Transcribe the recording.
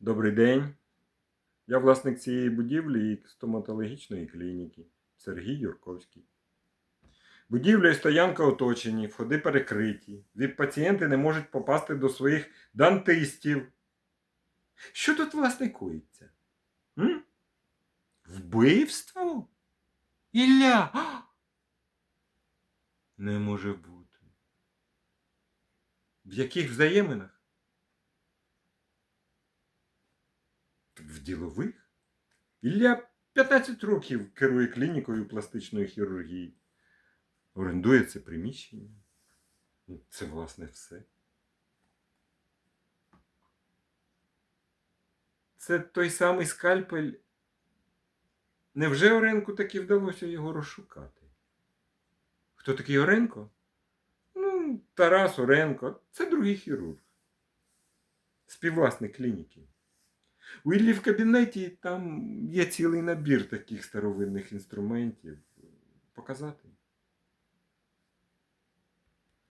Добрий день. Я власник цієї будівлі і стоматологічної клініки Сергій Юрковський. Будівля і стоянка оточені, входи перекриті. ВІП-пацієнти не можуть попасти до своїх дантистів. Що тут власне коїться? М? Вбивство? Ілля! А! Не може бути. В яких взаєминах? В ділових? Ілля 15 років керує клінікою пластичної хірургії. Орендує це приміщення. Ну, Це, власне, все. Це той самий скальпель. Невже Оренку таки вдалося його розшукати? Хто такий Оренко? Ну, Тарас Оренко. Це другий хірург. Співвласник клініки. У Іллі в кабінеті там є цілий набір таких старовинних інструментів. Показати?